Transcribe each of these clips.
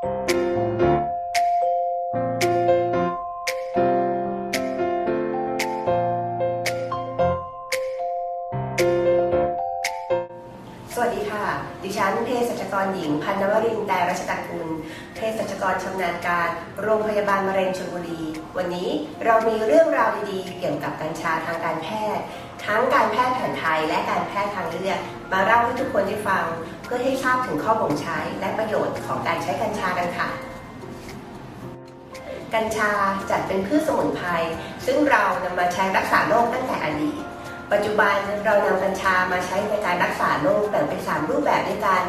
สวัสดีค่ะ ดิฉันเภสัชกรหญิง พันนวรินทร์แต่รัชตะกุลเภสัชกรชำนาญการ โรงพยาบาลมะเร็งชลบุรี วันนี้เรามีเรื่องราวดีๆ เกี่ยวกับกัญชาทางการแพทย์ ทั้งการแพทย์แผนไทยและการแพทย์ทางเลือก มาเล่าให้ทุกคนได้ฟัง เพื่อให้ทราบถึงข้อบ่งใช้และประโยชน์ของการใช้กัญชากันค่ะ กัญชาจัดเป็นพืชสมุนไพรซึ่งเรานำมาใช้รักษาโรคตั้งแต่อดีตปัจจุบันเรานำกัญชามาใช้ในการรักษาโรคแบ่งเป็น 3 รูปแบบด้วยกัน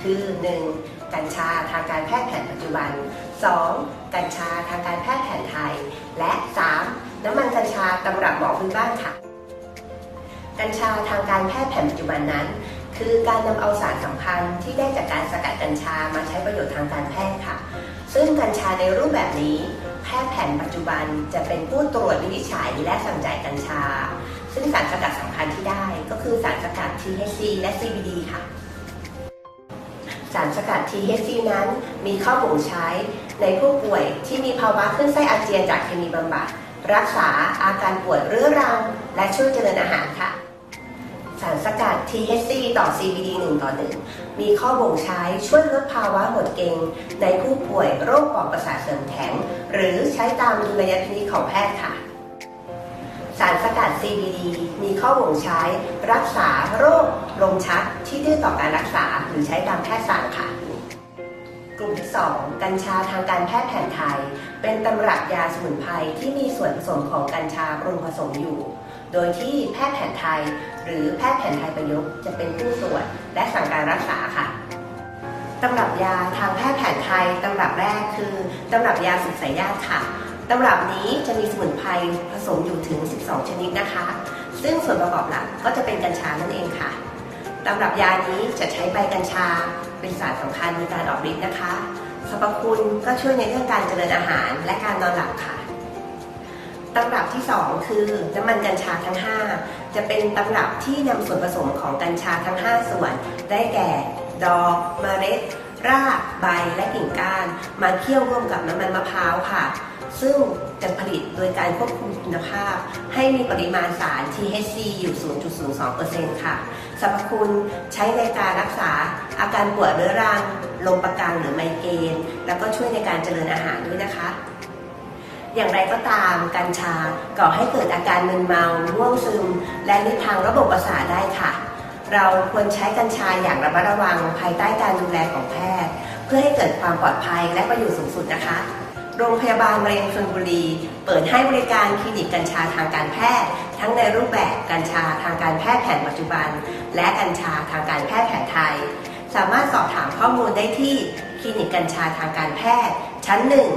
คือ 1. กัญชาทางการแพทย์แผนปัจจุบัน 2. กัญชาทางการแพทย์แผนไทย และ 3. น้ำมันกัญชาตำรับหมอพื้นบ้านค่ะ กัญชาทางการแพทย์แผนปัจจุบันนั้น คือการนำเอาสารสำคัญที่ได้จากการสกัดกัญชามาใช้ประโยชน์ทางการแพทย์ค่ะ ซึ่งกัญชาในรูปแบบนี้แพทย์แผนปัจจุบันจะเป็นผู้ตรวจวินิจฉัยและสั่งจ่ายกัญชา ซึ่งสารสกัดสำคัญที่ได้ก็คือสารสกัด THC และ CBD ค่ะสารสกัด THC นั้นมีข้อบ่งใช้ในผู้ป่วยที่มีภาวะขึ้นไส้อาเจียนจากเคมีบำบัด รักษาอาการปวดเรื้อรัง และช่วยเจริญอาหารค่ะารสกัด THC ต่อ CBD 1 ต่อ 1 มีข้อบ่งใช้ช่วยลดภาวะหดเกร็งในผู้ป่วยโรคปอดประสาทเสื่อมแข็ง หรือใช้ตามดุลยพินิจของแพทย์ค่ะ สารสกัด CBD มีข้อบ่งใช้รักษาโรคลมชักที่ดื้อต่อการรักษาหรือใช้ตามแพทย์สั่งค่ะ กลุ่มที่ 2 กัญชาทางการแพทย์แผนไทย เป็นตำรับยาสมุนไพรที่มีส่วนผสมของกัญชาปรุงผสมอยู่ โดยที่แพทย์แผนไทย หรือแพทย์แผนไทยประยุกต์จะเป็นผู้ตรวจและสั่งการรักษาค่ะตำรับยาทางแพทย์แผนไทยตำรับแรกคือตำรับยาสุกสายญาติค่ะตำรับนี้จะมีสมุนไพรผสมอยู่ถึง 12 ชนิดนะคะ ซึ่งส่วนประกอบหลักก็จะเป็นกัญชานั่นเองค่ะ ตำรับยานี้จะใช้ใบกัญชา เป็นสารสำคัญในการออกฤทธิ์นะคะสรรพคุณก็ช่วยในเรื่องการเจริญอาหารและการนอนหลับค่ะตำรับที่ 2 คือน้ำมันกัญชาทั้ง 5 จะเป็นตำรับที่นำส่วนผสมของกัญชาทั้ง 5 ส่วน ได้แก่ ดอกเมล็ด ราก ใบ และกิ่งก้าน มาเคี่ยวร่วมกับน้ำมันมะพร้าวค่ะ ซึ่งจะผลิตโดยการควบคุมคุณภาพ ให้มีปริมาณสาร THC อยู่ 0.02%ค่ะสรรพคุณใช้ในการรักษาอาการปวดเรื้อรังลมประกังหรือไมเกรนแล้วก็ช่วยในการเจริญอาหารด้วยนะคะอย่างไรก็ตามกัญชาก่อให้เกิดอาการมึนเมาง่วงซึม และลิทางระบบประสาทได้ค่ะ เราควรใช้กัญชาอย่างระมัดระวังภายใต้การดูแลของแพทย์ เพื่อให้เกิดความปลอดภัยและประโยชน์สูงสุดนะคะ โรงพยาบาลมะเร็งชลบุรี เปิดให้บริการคลินิกกัญชาทางการแพทย์ ทั้งในรูปแบบกัญชาทางการแพทย์แผนปัจจุบัน และกัญชาทางการแพทย์แผนไทย สามารถสอบถามข้อมูลได้ที่คลินิกกัญชาทางการแพทย์ ชั้นหนึ่ง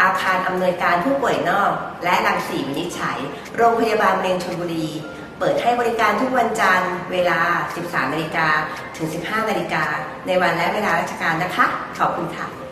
อาคารอำนวยการผู้ป่วยนอก และรังสีวินิจฉัย โรงพยาบาลมะเร็งชลบุรี เปิดให้บริการทุกวันจันทร์เวลา 13นาฬิกาถึง 15นาฬิกาในวันและเวลาราชการนะคะ ขอบคุณค่ะ